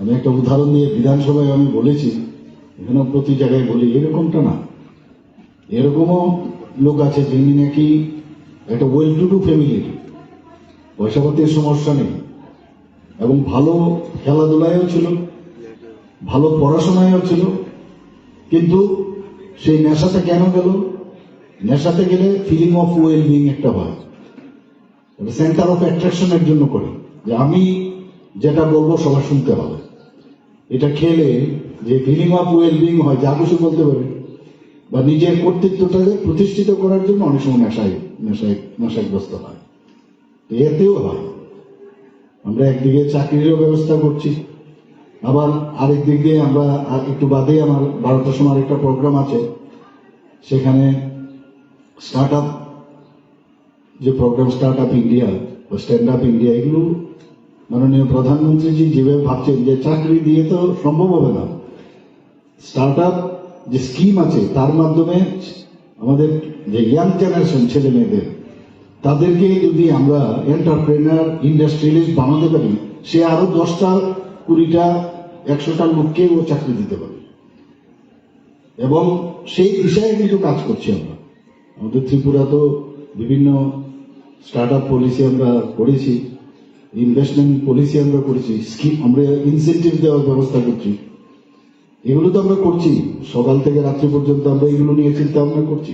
আমি একটা উদাহরণ দিয়ে বিধানসভায় আমি বলেছি, এখানেও প্রতি জায়গায় বলি, এরকমটা না। এরকমও লোক আছে যিনি নাকি একটা ওয়েল টু ডু ফ্যামিলির পয়সাপাতির সমস্যা নেই। এবং ভালো খেলাধুলায়ও ছিল, ভালো পড়াশোনায়ও ছিল, কিন্তু সেই নেশাতে কেন গেল? নেশাতে গেলে ফিলিং অফ ওয়েল বিং একটা হয়। সেন্টার অফ অ্যাট্রাকশনের জন্য করে। যে আমি যেটা বলব সবাই শুনতে হবে। এটা খেলে যে ফিলিং অফ ওয়েল বিং হয়, যা কিছু বলতে পারে। বা নিজের কর্তৃত্বটাকে প্রতিষ্ঠিত করার জন্য অনেক সময় নেশায় নেশায়, নেশাগ্রস্ত হয়। এতেও হয়। আমরা একদিকে চাকরিরও ব্যবস্থা করছি। আবার আরেক দিক দিয়ে আমরা একটু বাদে আমার বারোটার সময় একটা প্রোগ্রাম আছে। সেখানে স্টার্ট আপ যে প্রোগ্রাম স্টার্ট আপ ইন্ডিয়া বা স্ট্যান্ড আপ ইন্ডিয়া এগুলো মাননীয় প্রধানমন্ত্রীজি যেভাবে ভাবছেন যে চাকরি দিয়ে তো সম্ভব হবে না। স্টার্ট আপ যে স্কিম আছে, তার মাধ্যমে আমাদের যে ইয়াং জেনারেশন ছেলে মেয়েদের তাদেরকে যদি আমরা এন্টারপ্রেনার, ইন্ডাস্ট্রিয়ালিস্ট বানাতে পারি, সে আরও দশটা, কুড়িটা একশোটা লোককে ও চাকরি দিতে পারে। এবং সেই বিষয়ে কিন্তু কাজ করছি আমরা। আমাদের ত্রিপুরা তো বিভিন্ন স্টার্ট আপ পলিসি আমরা করেছি। ইনভেস্টমেন্ট পলিসি আমরা করেছি স্কিম আমরা ইনসেন্টিভ দেওয়ার ব্যবস্থা করছি। এগুলো তো আমরা করছি। সকাল থেকে রাত্রি পর্যন্ত আমরা এগুলো নিয়ে চিন্তা ভাবনা করছি।